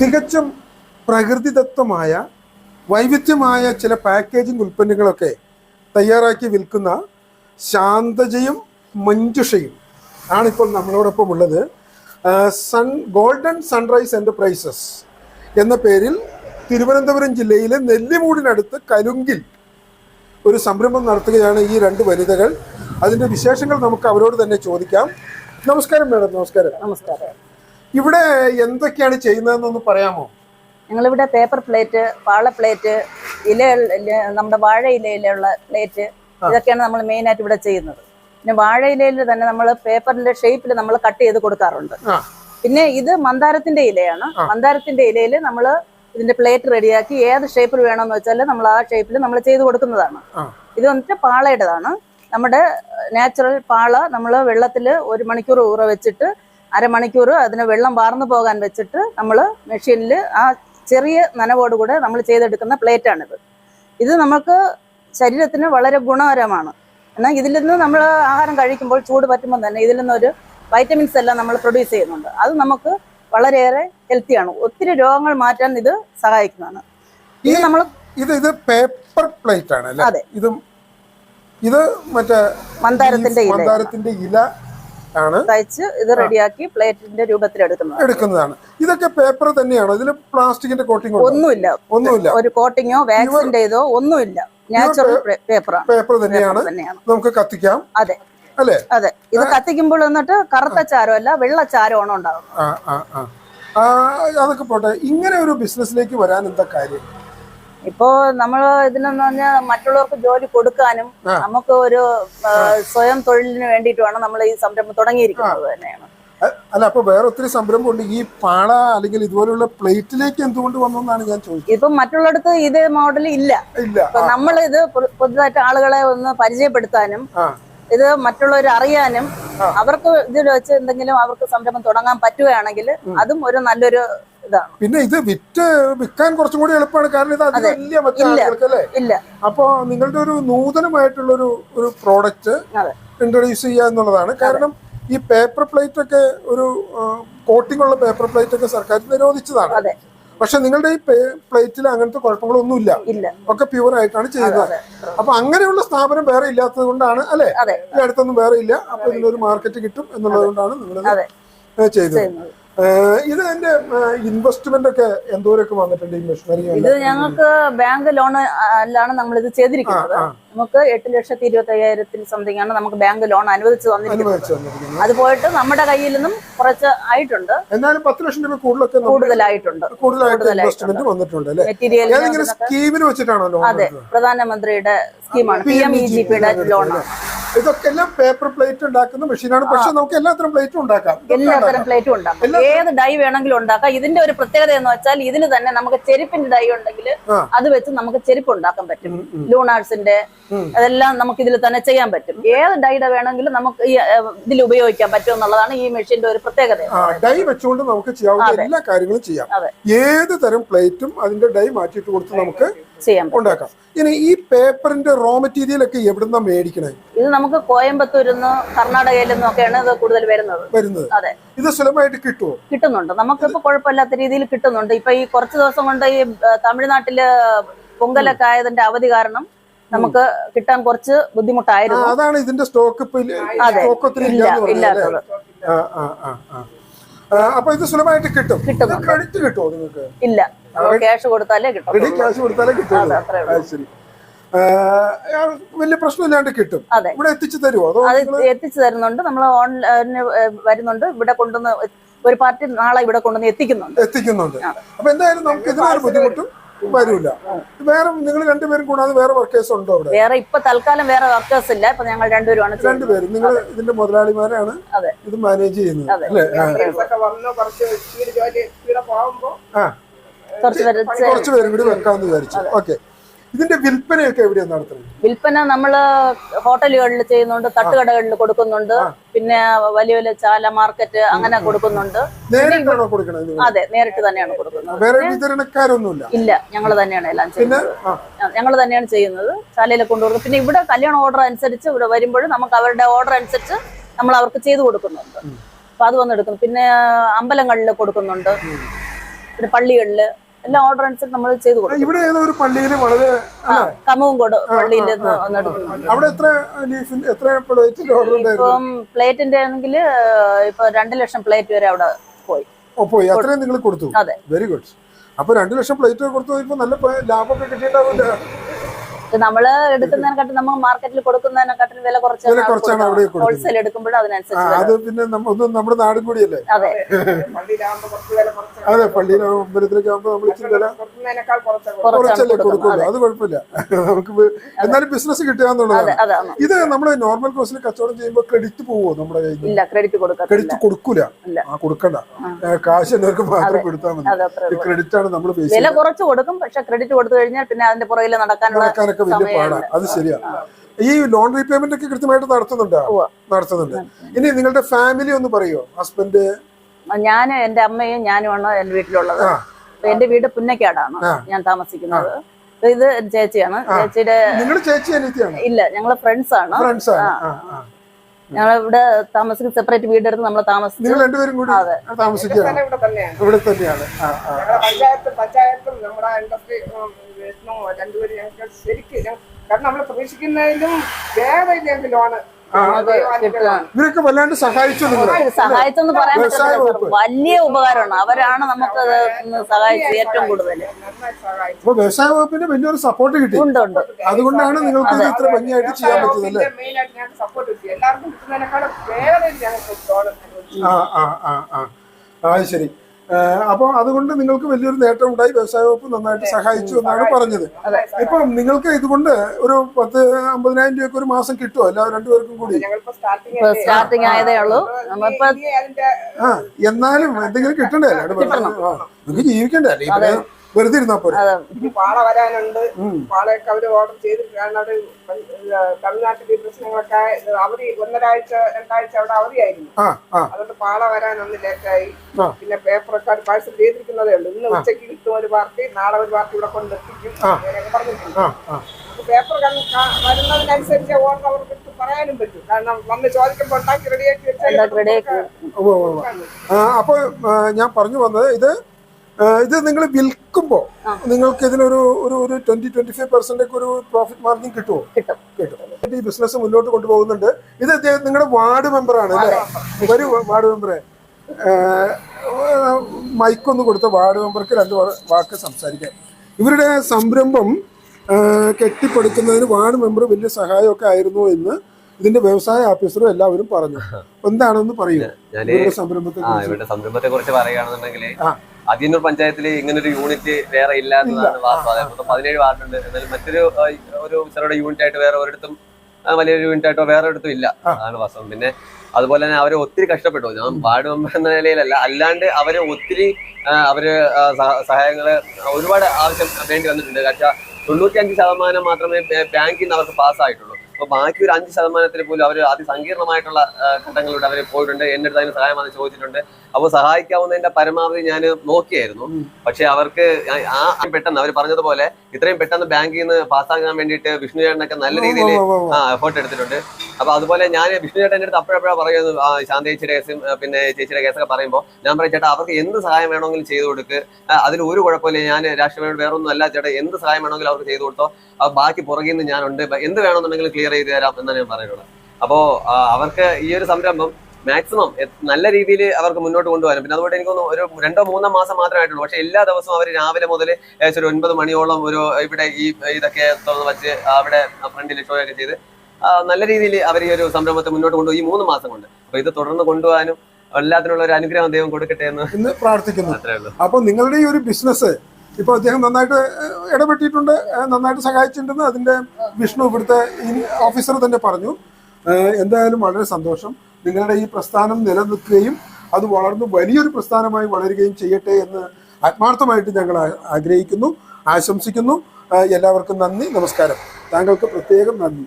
തികച്ചും പ്രകൃതിദത്തമായ വൈവിധ്യമായ ചില പാക്കേജിംഗ് ഉൽപ്പന്നങ്ങളൊക്കെ തയ്യാറാക്കി വിൽക്കുന്ന ശാന്തജയും മഞ്ജുഷയും ആണിപ്പോൾ നമ്മളോടൊപ്പം ഉള്ളത്. സൺ ഗോൾഡൻ സൺറൈസ് എന്റർപ്രൈസസ് എന്ന പേരിൽ തിരുവനന്തപുരം ജില്ലയിലെ നെല്ലിമൂടിനടുത്ത് കലുങ്കിൽ ഒരു സംരംഭം നടത്തുകയാണ് ഈ രണ്ട് വനിതകൾ. അതിന്റെ വിശേഷങ്ങൾ നമുക്ക് അവരോട് തന്നെ ചോദിക്കാം. നമസ്കാരം മേഡം. നമസ്കാരം. നമസ്കാരം. ഇവിടെ എന്തൊക്കെയാണ് ചെയ്യുന്നതെന്നൊന്ന് പറയാമോ? ഞങ്ങളിവിടെ പേപ്പർ പ്ലേറ്റ് പാള പ്ലേറ്റ് ഇല നമ്മുടെ വാഴ ഇലയിലുള്ള പ്ലേറ്റ് ഇതൊക്കെയാണ് നമ്മൾ മെയിൻ ആയിട്ട് ഇവിടെ ചെയ്യുന്നത്. പിന്നെ വാഴ ഇലയിൽ തന്നെ നമ്മൾ പേപ്പറിന്റെ ഷേപ്പിൽ നമ്മൾ കട്ട് ചെയ്ത് കൊടുക്കാറുണ്ട്. പിന്നെ ഇത് മന്ദാരത്തിന്റെ ഇലയാണ്. മന്ദാരത്തിന്റെ ഇലയിൽ നമ്മൾ ഇതിന്റെ പ്ലേറ്റ് റെഡിയാക്കി ഏത് ഷേപ്പിൽ വേണമെന്ന് വെച്ചാൽ നമ്മൾ ആ ഷേപ്പിൽ നമ്മൾ ചെയ്ത് കൊടുക്കുന്നതാണ്. ഇത് വന്നിട്ട് പാളയുടേതാണ്. നമ്മുടെ നാച്ചുറൽ പാള നമ്മൾ വെള്ളത്തിൽ ഒരു മണിക്കൂർ ഊറ വെച്ചിട്ട് അരമണിക്കൂർ അതിന് വെള്ളം വാർന്നു പോകാൻ വെച്ചിട്ട് നമ്മൾ മെഷീനിൽ ആ ചെറിയ നനവോടുകൂടെ നമ്മൾ ചെയ്തെടുക്കുന്ന പ്ലേറ്റാണിത്. ഇത് നമുക്ക് ശരീരത്തിന് വളരെ ഗുണകരമാണ്. എന്നാൽ ഇതിൽ നിന്ന് നമ്മൾ ആഹാരം കഴിക്കുമ്പോൾ ചൂട് പറ്റുമ്പോൾ തന്നെ ഇതിൽ നിന്നൊരു വൈറ്റമിൻസ് എല്ലാം നമ്മൾ പ്രൊഡ്യൂസ് ചെയ്യുന്നുണ്ട്. അത് നമുക്ക് വളരെയേറെ ഹെൽത്തിയാണ് ഒത്തിരി രോഗങ്ങൾ മാറ്റാൻ ഇത് സഹായിക്കുന്നതാണ്. ഇനി ഇത് നമ്മൾ ഇത് ഇത് പേപ്പർ പ്ലേറ്റ് ആണ് അതെ. ഇതും ഇത് മറ്റേ മന്ദാരത്തിന്റെ ഇല മന്ദാരത്തിന്റെ ഇല ആണ്. തയ്ച്ച് ഇത് റെഡിയാക്കി പ്ലേറ്റിന്റെ രൂപത്തിൽ എടുക്കുന്നത് എടുക്കുന്നതാണ്. ഇതൊക്കെ പേപ്പർ തന്നെയാണ്? ഇതിൽ പ്ലാസ്റ്റിക്കിന്റെ കോട്ടിംഗ് ഒന്നുമില്ല. ഒന്നുമില്ല. ഒരു കോട്ടിങ്ങോ വാക്സിന്റെ ഇതോ ഒന്നുമില്ല. നാച്ചുറൽ പേപ്പറാണ് പേപ്പർ തന്നെയാണ്. നമുക്ക് കത്തിക്കാം. അതെ. അല്ലേ? അതെ. ഇത് കത്തിക്കുമ്പോൾ എന്നിട്ട് കറുത്ത ചാരമല്ല വെള്ള ചാരമാണ് ഉണ്ടാകുന്നത് അതൊക്കെ പോട്ടെ. ഇങ്ങനെ ഒരു ബിസിനസ്സിലേക്ക് വരാൻ എന്താ കാര്യം? ഇപ്പോ നമ്മൾ ഇതിനെന്ന് പറഞ്ഞാൽ മറ്റുള്ളവർക്ക് ജോലി കൊടുക്കാനും നമുക്ക് ഒരു സ്വയം തൊഴിലിന് വേണ്ടിയിട്ടുമാണ് നമ്മൾ ഈ സംരംഭം തുടങ്ങിയിരിക്കുന്നത് തന്നെയാണ്. അല്ല അപ്പൊ വേറെ ഒത്തിരി സംരംഭമുണ്ട് ഈ പാള അല്ലെങ്കിൽ ഇതുപോലുള്ള പ്ലേറ്റിലേക്ക് എന്തുകൊണ്ട് വന്നു എന്നാണ് ഞാൻ ചോദിച്ചത്. ഇപ്പൊ മറ്റുള്ളിടത്ത് ഇത് മോഡൽ ഇല്ല. നമ്മൾ ഇത് പുതുതായിട്ട് ആളുകളെ ഒന്ന് പരിചയപ്പെടുത്താനും ഇത് മറ്റുള്ളവർ അറിയാനും അവർക്ക് ഇതിൽ വെച്ച് എന്തെങ്കിലും അവർക്ക് സംരംഭം തുടങ്ങാൻ പറ്റുകയാണെങ്കിൽ അതും ഒരു നല്ലൊരു ഇതാണ്. പിന്നെ ഇത് വിറ്റ് വിൽക്കാൻ കുറച്ചും കൂടി എളുപ്പമാണ്. കാരണം ഇത് അധികം ഇല്ല മറ്റേ. ആളുകൾക്ക് അല്ലേ ഇല്ല. അപ്പോ നിങ്ങളുടെ ഒരു നൂതനമായിട്ടുള്ള ഒരു ഒരു പ്രോഡക്റ്റ് ഇൻട്രൊഡ്യൂസ് ചെയ്യുക എന്നുള്ളതാണ്. കാരണം ഈ പേപ്പർ പ്ലേറ്റ് ഒക്കെ ഒരു കോട്ടിംഗ് ഉള്ള പേപ്പർ പ്ലേറ്റ് ഒക്കെ സർക്കാർ നിരോധിച്ചതാണ്. പക്ഷെ നിങ്ങളുടെ ഈ പ്ലേറ്റിൽ അങ്ങനത്തെ കുഴപ്പങ്ങളൊന്നുമില്ല. ഇല്ല. ഒക്കെ പ്യൂർ ആയിട്ടാണ് ചെയ്യുന്നത്. അപ്പൊ അങ്ങനെയുള്ള സ്ഥാപനം വേറെ ഇല്ലാത്തത് കൊണ്ടാണ് അല്ലെ? അടുത്തൊന്നും വേറെ ഇല്ല. അപ്പൊ ഇതിനൊരു മാർക്കറ്റ് കിട്ടും എന്നുള്ളത് കൊണ്ടാണ് നിങ്ങൾ അതെ. ചെയ്തത്. ഇത് എന്റെ ഇൻവെസ്റ്റ്മെന്റ് ഒക്കെ എന്തോരൊക്കെ വന്നിട്ടുണ്ട് ഈ മെഷീനറി ഇത് ഞങ്ങൾക്ക് ബാങ്ക് ലോൺ അല്ലാണ് നമ്മൾ ഇത് ചെയ്തിരിക്കുന്നത് നമുക്ക് എട്ട് ലക്ഷത്തി ഇരുപത്തി അയ്യായിരത്തിൽ സംതിങ് ആണ് നമുക്ക് ബാങ്ക് ലോൺ അനുവദിച്ച് തന്നിരിക്കുന്നത്. അത് പോയിട്ട് നമ്മുടെ കയ്യിൽ നിന്നും കുറച്ച് ആയിട്ടുണ്ട്. എന്നാലും പത്ത് ലക്ഷം രൂപ കൂടുതലൊക്കെ കൂടുതലായിട്ടുണ്ട്. കൂടുതലായിട്ട് വന്നിട്ടുണ്ട് മെറ്റീരിയൽ സ്കീമിന് വെച്ചിട്ടാണോ അതെ പ്രധാനമന്ത്രിയുടെ സ്കീമാണ് പി എം ഇ ജി പിയുടെ ലോൺ ഇതൊക്കെ എല്ലാം പേപ്പർ പ്ലേറ്റ് ഉണ്ടാക്കുന്ന മെഷീനാണ് പക്ഷെ നമുക്ക് എല്ലാത്തരം പ്ലേറ്റും ഉണ്ടാക്കാം. എല്ലാത്തരം പ്ലേറ്റും ഉണ്ടാക്കാം. ഏത് ഡൈ വേണമെങ്കിലും ഉണ്ടാക്കാം. ഇതിന്റെ ഒരു പ്രത്യേകത എന്ന് വെച്ചാൽ ഇതിന് തന്നെ നമുക്ക് ചെരുപ്പിന്റെ ഡൈ ഉണ്ടെങ്കിൽ അത് വെച്ച് നമുക്ക് ചെരുപ്പ് ഉണ്ടാക്കാൻ പറ്റും. ലൂണാർട്സിന്റെ അതെല്ലാം നമുക്ക് ഇതിൽ തന്നെ ചെയ്യാൻ പറ്റും. ഏത് ഡൈയുടെ വേണമെങ്കിലും നമുക്ക് ഈ ഇതിൽ ഉപയോഗിക്കാൻ പറ്റും എന്നുള്ളതാണ് ഈ മെഷീന്റെ ഒരു പ്രത്യേകത. ഡൈ വെച്ചുകൊണ്ട് നമുക്ക് ചെയ്യാവുന്ന എല്ലാ കാര്യങ്ങളും ചെയ്യാം. ഏത് തരം പ്ലേറ്റും അതിന്റെ ഡൈ മാറ്റിയിട്ട് കൊടുത്ത് നമുക്ക് ചെയ്യാൻ ഉണ്ടാക്കാം. ഇനി ഈ പേപ്പറിന്റെ റോ മെറ്റീരിയൽ ഒക്കെ എവിടുന്ന മേടിക്കണേ? ഇത് നമുക്ക് കോയമ്പത്തൂരിൽ നിന്ന് കർണാടകയിൽ നിന്നൊക്കെയാണ് ഇത് കൂടുതൽ വരുന്നത്. വരുന്നത്. അതെ. ഇത് സുലഭമായിട്ട് കിട്ടുമോ കിട്ടുന്നുണ്ട്. നമുക്കിപ്പോ കുഴപ്പമില്ലാത്ത രീതിയിൽ കിട്ടുന്നുണ്ട്. ഇപ്പൊ ഈ കുറച്ച് ദിവസം കൊണ്ട് ഈ തമിഴ്നാട്ടിൽ പൊങ്കലൊക്കെ ആയതിന്റെ അവധി കാരണം നമുക്ക് കിട്ടാൻ കുറച്ച് ബുദ്ധിമുട്ടായിരുന്നു. അതാണ് ഇതിന്റെ സ്റ്റോക്ക് ഇല്ലാത്തത്. അപ്പൊ ഇത് സുലഭമായിട്ട് കിട്ടും. ക്രെഡിറ്റ് കിട്ടുമോ നിങ്ങൾക്ക്? ഇല്ല. ക്യാഷ് കൊടുത്താലേ കിട്ടും. റെഡി ക്യാഷ് കൊടുത്താലേ കിട്ടും. ശരി. വലിയ പ്രശ്നമില്ലാണ്ട് കിട്ടും. ഇവിടെ എത്തിച്ചു തരുമോ അതോ എത്തിച്ചു തരുന്നുണ്ട്. നമ്മൾ ഓൺലൈന് വരുന്നുണ്ട്. ഇവിടെ കൊണ്ടുവന്ന് ഒരു പാർട്ടി നാളെ ഇവിടെ കൊണ്ടുവന്ന് എത്തിക്കുന്നുണ്ട്. എത്തിക്കുന്നുണ്ട്. അപ്പൊ എന്തായാലും നമുക്ക് ഇതിനൊരു ബുദ്ധിമുട്ടും വരൂല. വേറെ നിങ്ങൾ രണ്ടുപേരും കൂടാതെ വേറെ വർക്കേഴ്സ് ഉണ്ടോ അവിടെ? വേറെ ഇപ്പൊ തൽക്കാലം വേറെ വർക്കേഴ്സ് ഇല്ല. ഇപ്പൊ ഞങ്ങൾ രണ്ടുപേരുമാണ്. രണ്ടുപേരും. നിങ്ങൾ ഇതിന്റെ മുതലാളിമാരാണ് അതെ. ഇത് മാനേജ് ചെയ്യുന്നത്. കുറച്ച് പേര് കുറച്ച് പേരും കൂടി വെക്കാമെന്ന് വിചാരിച്ചു. ഓക്കെ. ഇതിന്റെ വിൽപ്പനയൊക്കെ എവിടെയാണ് നടത്തുന്നത്? വിൽപ്പന നമ്മൾ ഹോട്ടലുകളിൽ ചെയ്യുന്നുണ്ട് തട്ടുകടകളിൽ കൊടുക്കുന്നുണ്ട് പിന്നെ വലിയ വലിയ ചാല മാർക്കറ്റ് അങ്ങനെ കൊടുക്കുന്നുണ്ട്. നേരിട്ടാണോ കൊടുക്കുന്നത് അതെ നേരിട്ട് തന്നെയാണ് കൊടുക്കുന്നത്. വേറെ വിതരണക്കാരൊന്നുമില്ല? ഇല്ല ഞങ്ങൾ തന്നെയാണ് എല്ലാം ചെയ്യുന്നത്. ഞങ്ങൾ തന്നെയാണ് ചെയ്യുന്നത് ചാലയിൽ കൊണ്ടുപോകുന്നത് പിന്നെ ഇവിടെ കല്യാണ ഓർഡർ അനുസരിച്ച് ഇവിടെ വരുമ്പോൾ നമുക്ക് അവരുടെ ഓർഡർ അനുസരിച്ച് നമ്മൾ അവർക്ക് ചെയ്തു കൊടുക്കുന്നുണ്ട്. അപ്പൊ അത് വന്നെടുക്കുന്നു. പിന്നെ അമ്പലങ്ങളിൽ കൊടുക്കുന്നുണ്ട്. പിന്നെ പള്ളികളിൽ എല്ലാ ഓർഡർ അനുസരിച്ച് നമ്മൾ ചെയ്തു കൊടുക്കും. ഇവിടെ ഒരു പള്ളിയിൽ വളരെ ആ കമവും കൊടു പള്ളിയിൽ അവിടെ എത്ര എത്ര ഇപ്പം പ്ലേറ്റിന്റെ ആണെങ്കിൽ ഇപ്പൊ രണ്ട് ലക്ഷം പ്ലേറ്റ് വരെ അവിടെ പോയി. ഓ പോയി. അത്രയും നിങ്ങൾ കൊടുത്തു? അതെ. വെരി ഗുഡ് അപ്പൊ രണ്ടു ലക്ഷം പ്ലേറ്റ് കൊടുത്തു ഇപ്പൊ നല്ല ലാഭമൊക്കെ കിട്ടിയിട്ടുണ്ടാവില്ല ഇത് നമ്മൾ എടുക്കുന്നതിനെക്കാട്ടും നമ്മൾ മാർക്കറ്റിൽ കൊടുക്കുന്നതിനെക്കാട്ടും വില കുറച്ചാണ് വില കുറച്ചാണ് അവിടെ ഹോൾസെയിൽ എടുക്കുമ്പോഴും ആ അതിനനുസരിച്ച്. അത് പിന്നെ നമ്മ- ഒന്നും നമ്മുടെ നാടും കൂടിയല്ലേ? അതെ. അതെ പള്ളിയിലെ അമ്പലത്തിലൊക്കെ ആകുമ്പോ നമ്മൾ ഇച്ചിരി വില കുറച്ചല്ലേ. കൊടുക്കുള്ളൂ. അത്. കുഴപ്പമില്ല. നമുക്ക് എന്നാലും ബിസിനസ് കിട്ടുക അതെ എന്നുള്ളതാണ് ഇത് നമ്മൾ നോർമൽ കോഴ്സിൽ കച്ചവടം ചെയ്യുമ്പോൾ ക്രെഡിറ്റ് പോവോ നമ്മുടെ കയ്യിൽ ഇല്ല ക്രെഡിറ്റ് കൊടുക്കത്തില്ല. ക്രെഡിറ്റ് കൊടുക്കൂല. ആ കൊടുക്കണ്ട. കാശ് എന്നവർക്ക് മാത്രം കൊടുത്താൽ മതി. ക്രെഡിറ്റ് ആണ് നമ്മൾ വില കുറച്ച് കൊടുക്കും പക്ഷെ ക്രെഡിറ്റ് കൊടുത്തു കഴിഞ്ഞാൽ പിന്നെ അതിന്റെ പുറകിൽ നടക്കാനുള്ള നടക്കാനൊക്കെ വലിയ പാടാണ് അത് ശരിയാ. ഈ ലോൺ റീപേയ്മെന്റ് ഒക്കെ കൃത്യമായിട്ട് നടത്തുന്നുണ്ടോ. നടത്തുന്നുണ്ട്. ഇനി നിങ്ങളുടെ ഫാമിലി ഒന്ന് പറയോ? ഹസ്ബൻഡ് ഞാൻ എന്റെ അമ്മയും ഞാനുമാണ് എന്റെ വീട്ടിലുള്ളത്. എന്റെ വീട് പുന്നക്കാടാണ് ഞാൻ താമസിക്കുന്നത്. ഇത് ചേച്ചിയാണ്. ചേച്ചിയുടെ നിങ്ങളുടെ ചേച്ചി അനിയത്തിയാണ്? ഇല്ല ഞങ്ങൾ ഫ്രണ്ട്സ് ആണ്. ഞങ്ങൾ ഇവിടെ താമസിക്കുന്ന സെപ്പറേറ്റ് വീടെടുത്ത് നമ്മൾ താമസിക്കും നിങ്ങൾ രണ്ടുപേരും കൂടി അതെ. താമസിക്കുകയാണ്. ഇവിടെ തന്നെയാണ്. പഞ്ചായത്തും നമ്മുടെ ഇൻഡസ്ട്രി രണ്ടുപേരും ഞങ്ങൾക്ക് ശരിക്കും കാരണം നമ്മൾ പ്രതീക്ഷിക്കുന്നതിലും വേറെ ഞങ്ങൾക്ക് ലോണ് ഇവരൊക്കെ വല്ലാണ്ട് സഹായിച്ചു സഹായിച്ചെന്ന് പറയാൻ പറ്റില്ല വലിയ ഉപകാരമാണ്. അവരാണ് നമുക്ക് സഹായിച്ചത് ഏറ്റവും കൂടുതൽ അപ്പൊ വ്യവസായ വകുപ്പിന്റെ വലിയൊരു സപ്പോർട്ട് കിട്ടി. ഉണ്ട് ഉണ്ട്. അതുകൊണ്ടാണ് നിങ്ങൾക്ക് ഇത് ഇത്ര ഭംഗിയായിട്ട് ചെയ്യാൻ പറ്റുന്നത് അല്ലേ? മെയിൻ ആയിട്ട് ഞങ്ങൾക്ക് സപ്പോർട്ട് കിട്ടി. എല്ലാവർക്കും കിട്ടുന്നതിനേക്കാളും വേറെ ഞങ്ങൾക്ക് ലോൺ ആ ആ ആ ആ. ആ അത് ശരി. അപ്പൊ അതുകൊണ്ട് നിങ്ങൾക്ക് വലിയൊരു നേട്ടം ഉണ്ടായി വ്യവസായ വകുപ്പ് നന്നായിട്ട് സഹായിച്ചു എന്നാണ് പറഞ്ഞത്. ഇപ്പം നിങ്ങൾക്ക് ഇതുകൊണ്ട് ഒരു പത്ത് അമ്പതിനായിരം രൂപയൊക്കെ ഒരു മാസം കിട്ടുമോ? എല്ലാ രണ്ടുപേർക്കും കൂടി? സ്റ്റാർട്ടിംഗ് ആയതേ ഉള്ളൂ. എന്നാലും എന്തെങ്കിലും കിട്ടണ്ടേ? നിങ്ങൾക്ക് ജീവിക്കണ്ടേ? വെറുതെ ഇരുന്നാ പോരെ. പാള വരാനുണ്ട്. പാളയൊക്കെ അവർ ഓർഡർ ചെയ്തിട്ട് കാരണം അവർ തമിഴ്നാട്ടിലെ പ്രശ്നങ്ങളൊക്കെ അവധി ഒന്നരാഴ്ച രണ്ടാഴ്ച അവിടെ അവധിയായിരുന്നു. അതുകൊണ്ട് പാള വരാനൊന്ന് ലേറ്റായി. പിന്നെ പേപ്പറൊക്കെ പാഴ്സൽ ചെയ്തിരിക്കുന്നതേ ഉള്ളൂ. ഇന്ന് ഉച്ചയ്ക്ക് കിട്ടും ഒരു പാർട്ടി നാളെ ഒരു പാർട്ടി ഇവിടെ കൊണ്ടെത്തിക്കും. അങ്ങനെയൊക്കെ പറഞ്ഞിട്ടുണ്ട്. പേപ്പർ വരുന്നതിനനുസരിച്ച് ഓർഡർ അവർക്ക് പറയാനും പറ്റും. കാരണം വന്ന് ചോദിക്കുമ്പോൾ ഉണ്ടാക്കി റെഡിയാക്കി വെച്ചാൽ അപ്പൊ ഞാൻ പറഞ്ഞു വന്നത് ഇത് ഇത് നിങ്ങൾ വിൽക്കുമ്പോൾ നിങ്ങൾക്ക് ഇതിനൊരു ഒരു ഒരു ട്വന്റി ട്വന്റി ഫൈവ് പെർസെന്റ് ഒക്കെ ഒരു പ്രോഫിറ്റ് മാർജിൻ കിട്ടുമോ കിട്ടും. കിട്ടും. ഈ ബിസിനസ് മുന്നോട്ട് കൊണ്ടുപോകുന്നുണ്ട്. ഇത് നിങ്ങളുടെ വാർഡ് മെമ്പറാണ് അല്ലേ? ഒരു വാർഡ് മെമ്പറെ മൈക്കൊന്ന് കൊടുത്ത വാർഡ് മെമ്പർക്ക് രണ്ട് വാക്ക് സംസാരിക്കാം. ഇവരുടെ സംരംഭം കെട്ടിപ്പടുക്കുന്നതിന് വാർഡ് മെമ്പർ വലിയ സഹായമൊക്കെ ആയിരുന്നു എന്ന് ഇതിന്റെ വ്യവസായ ഓഫീസറും എല്ലാവരും പറഞ്ഞു. എന്താണെന്ന് പറയുക സംരംഭത്തെ ഇവരുടെ സംരംഭത്തെ കുറിച്ച് പറയുകയാണെന്നുണ്ടെങ്കിൽ. അതിയന്നൂർ പഞ്ചായത്തിൽ ഇങ്ങനെ ഒരു യൂണിറ്റ് വേറെ ഇല്ല എന്നതാണ് വാസ്തവം മൊത്തം പതിനേഴ് വാർഡുണ്ട്. എന്നാലും മറ്റൊരു ഒരു ചെറുടെ യൂണിറ്റ് ആയിട്ട് വേറെ ഒരിടത്തും വലിയൊരു യൂണിറ്റ് ആയിട്ടോ വേറെ ഒരിടത്തും ഇല്ല. അതാണ് വാസ്തവം. പിന്നെ അതുപോലെ തന്നെ അവരെ ഒത്തിരി കഷ്ടപ്പെട്ടു. ഞാൻ വാർഡ് മെമ്പർ എന്ന നിലയിലല്ല. അല്ലാണ്ട് അവരെ ഒത്തിരി അവർ സഹായങ്ങൾ ഒരുപാട് ആവശ്യം വേണ്ടി വന്നിട്ടുണ്ട്. കാരണം തൊണ്ണൂറ്റി അഞ്ച് ശതമാനം മാത്രമേ ബാങ്കിൽ നിന്ന് അവർക്ക് പാസ്സായിട്ടുള്ളൂ. അപ്പൊ ബാക്കി ഒരു അഞ്ച് ശതമാനത്തിൽ പോലും അവർ അതിസങ്കീർണമായിട്ടുള്ള ഘട്ടങ്ങളിലൂടെ അവർ പോയിട്ടുണ്ട്. എന്റെ അടുത്ത് അതിന് സഹായം അത് ചോദിച്ചിട്ടുണ്ട്. അപ്പോൾ സഹായിക്കാവുന്നതിന്റെ പരമാവധി ഞാൻ നോക്കിയായിരുന്നു. പക്ഷെ അവർക്ക് ആ- പെട്ടെന്ന് അവർ പറഞ്ഞതുപോലെ ഇത്രയും പെട്ടെന്ന് ബാങ്കിൽ നിന്ന് പാസ്സാകാൻ വേണ്ടിയിട്ട് വിഷ്ണു ചേട്ടനൊക്കെ നല്ല രീതിയിൽ എഫേർട്ട് എടുത്തിട്ടുണ്ട്. അപ്പൊ അതുപോലെ ഞാൻ വിഷ്ണു ചേട്ടൻ അടുത്ത് അപ്പോഴപ്പോഴാ പറയുന്നത് ശാന്തി ചേച്ചിയുടെ കേസും പിന്നെ ചേച്ചിയുടെ കേസൊക്കെ പറയുമ്പോൾ ഞാൻ പറയും ചേട്ടാ അവർക്ക് എന്ത് സഹായം വേണമെങ്കിലും ചെയ്തു കൊടുക്ക്. അതിൽ ഒരു കുഴപ്പമില്ല. ഞാൻ രാഷ്ട്രീയമായിട്ട് വേറൊന്നും അല്ല. ചേട്ടാ എന്ത് സഹായം വേണമെങ്കിലും അവർക്ക് ചെയ്തു കൊടുത്തോ. ബാക്കി പുറകിൽ നിന്ന് ഞാനുണ്ട്. എന്ത് വേണമെന്നുണ്ടെങ്കിലും ക്ലിയർ ചെയ്ത് തരാം എന്നാണ് ഞാൻ പറയുന്നത്. അപ്പോ അവർക്ക് ഈ ഒരു സംരംഭം മാക്സിമം നല്ല രീതിയിൽ അവർക്ക് മുന്നോട്ട് കൊണ്ടുപോകാൻ പിന്നെ അതുകൊണ്ട് എനിക്ക് ഒരു രണ്ടോ മൂന്നോ മാസം മാത്രമേ ആയിട്ടുള്ളൂ. പക്ഷെ എല്ലാ ദിവസവും അവർ രാവിലെ മുതൽ ഏകദേശം ഒരു ഒൻപത് മണിയോളം ഒരു ഇവിടെ ഈ ഇതൊക്കെ തുറന്ന് വച്ച് അവിടെ ഫ്രണ്ടിൽ ഷോയൊക്കെ ചെയ്ത് നല്ല രീതിയിൽ അവർ ഈ ഒരു സംരംഭത്തെ മുന്നോട്ട് കൊണ്ടുപോയി ഈ മൂന്ന് മാസം കൊണ്ട്. അപ്പൊ ഇത് തുടർന്ന് കൊണ്ടുപോകാനും എല്ലാത്തിനുള്ള ഒരു അനുഗ്രഹം ദൈവം കൊടുക്കട്ടെ എന്ന് ഇന്ന് പ്രാർത്ഥിക്കുന്നു. അപ്പൊ നിങ്ങളുടെ ഈ ഒരു ബിസിനസ് ഇപ്പൊ അദ്ദേഹം നന്നായിട്ട് ഇടപെട്ടിട്ടുണ്ട് നന്നായിട്ട് സഹായിച്ചിട്ടുണ്ട്. അതിന്റെ വിഷ്ണു ഇവിടുത്തെ ഓഫീസർ തന്നെ പറഞ്ഞു. എന്തായാലും വളരെ സന്തോഷം. നിങ്ങളുടെ ഈ പ്രസ്ഥാനം നിലനിൽക്കുകയും അത് വളർന്ന് വലിയൊരു പ്രസ്ഥാനമായി വളരുകയും ചെയ്യട്ടെ എന്ന് ആത്മാർത്ഥമായിട്ട് ഞങ്ങൾ ആഗ്രഹിക്കുന്നു ആശംസിക്കുന്നു. എല്ലാവർക്കും നന്ദി നമസ്കാരം. താങ്കൾക്ക് പ്രത്യേകം നന്ദി.